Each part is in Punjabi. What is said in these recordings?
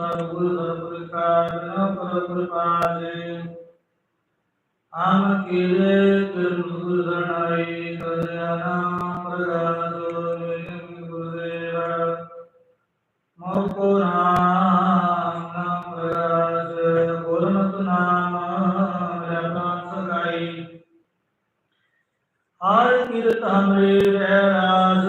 ਸਤਿਗੁਰ ਸਤਿਗੁਰ ਕਾ ਪਰਮ ਪਾਜੇ ਆਮ ਕੀਰੇ ਗੁਰੂ ਸਰਣਾਈ ਕਰਿਆ ਨਾਮ ਪ੍ਰਗਾਸ ਮੇਰੇ ਗੁਰਦੇਵਾ ਮੋਕੋ ਨਾਮ ਨਾਮ ਪ੍ਰਗਾਸ ਗੁਰਮਤਿ ਨਾਮ ਰਤਾ ਸਗਾਈ ਹਰ ਕਿਰਤ ਹਮਰੇ ਰਹਿ ਰਾਜ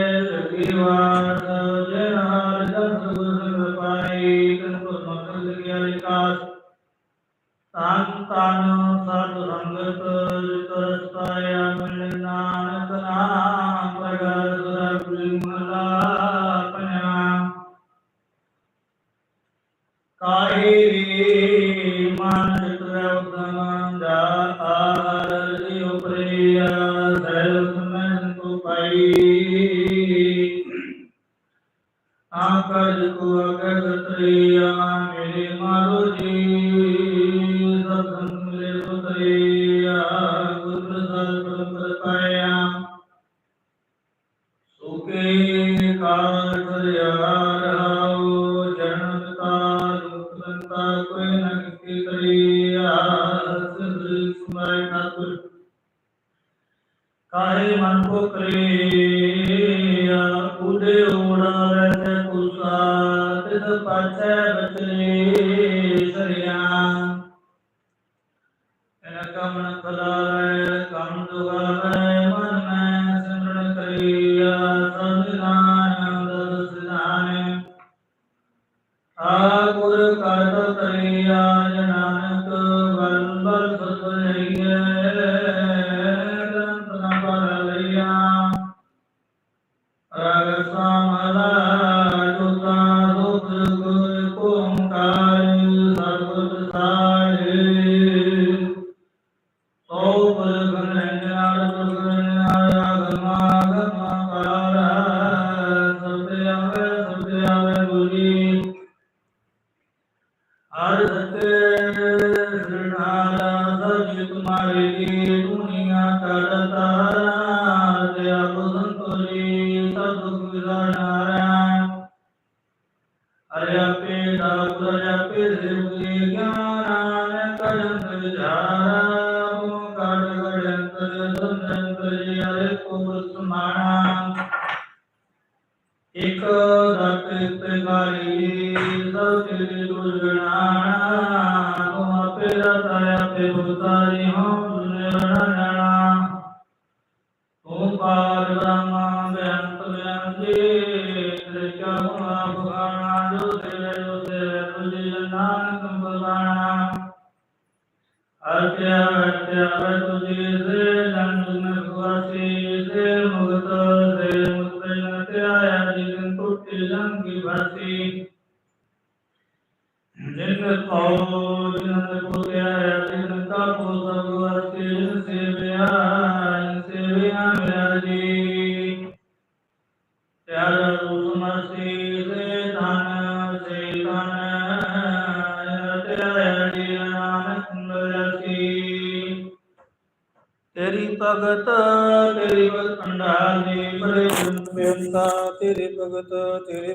ਸੰਗਤ ਜਿਤਰ ਸਾਇਆ ਮਿਲ ਨਾਨਕ ਨਾਮ ਪ੍ਰਗਟ ਸਭ ਮਲਾ ਪਨਿਆ ਕਾਹੀ ਮਨ ਚਿਤਰ ਉਦਮ ਜਾ ਆਹਰ ਜੀ ਉਪਰਿਆ ਸੈਲ ਸਮਨ ਕੋ ਪਾਈ ਆਕਜ ਕੋ ਅਗਤ ਤ੍ਰਿਆ ਮੇਰੇ ਮਾਰੋ ਜੀ ਕਾਹੇ ਮਨ ਕੋ ਕਰਿਆ ਉਦੇ ਓੜਾ ਰਹਿ ਕੁਸਾ ਤਿਸ ਪਾਛੈ ਬਚਰੇ ਸਰਿਆ। ਐ ਕਮਨ ਖਲਾਏ ਕਮ ਦੁਆਰੇ, ਮਨ ਮੈਂ ਸਿਮਰਨ ਕਰਿਆ ਸੰਨਾਨ ਦਸਨਾਨੇ ਆ ਗੁਰ ਕਰ ਕਰਿਆ ਜਨਾ ਇਕ ਦਤ ਤਗਾਰੀ ਸਭ ਤੇਰੇ ਦੁਰਗਣਾ ਤੋ ਆਪੇ ਰਤਾ ਆਪੇ ਬੁਤਾਰੀ ਹਉ ਨਿਰਣਾ ਤੂੰ ਪਾਰ ਬ੍ਰਹਮਾ ਬੇਅੰਤ ਬੇਅੰਤੀ ਤ੍ਰਿਕਾ ਆਪ ਗਾਣਾ ਜੋ ਤੇਰੇ ਜੋ ਤੇਰੇ ਤੁਝੇ ਨਾਨਕ ਬੁਲਾਣਾ ਅਰਤਿਆ ਅਰਤਿਆ ਤੁਝੇ ਸੇ ਨੰਦ ਨਖਵਾਸੀ ਸੇ ਮੁਗਤ ਸੇ ਮੁਕਤਨ ਧਿਆਇਆ ਜਿਨ ਟੁੱਟੀ ਲੰਗੀ ਭਾਸੀ ਜਿਨ ਕੋ ਜਿਨ ਕੋ ਧਿਆਇਆ ਜਿਨ ਕਾ ਕੋ ਸਭ ਵਰਤੇ ਸੇਵਿਆ ਸੇਵਿਆ ਮੇਰਾ ਜੀ। ਪਿਆਰਾ ਰੂਪ ਮਰਸੀ ਸੇ ਧਨ ਸੇ ਧਨ ਤੇਰਾ ਜੀ ਨਾਨਕ ਮਿਲਸੀ ਤੇਰੀ ਭਗਤ ਤੇਰੀ ਭਗਤ ਦੀ ਬੜੇ ਬੇਨਤਾ ਤੇਰੇ ਭਗਤ, ਤੇਰੇ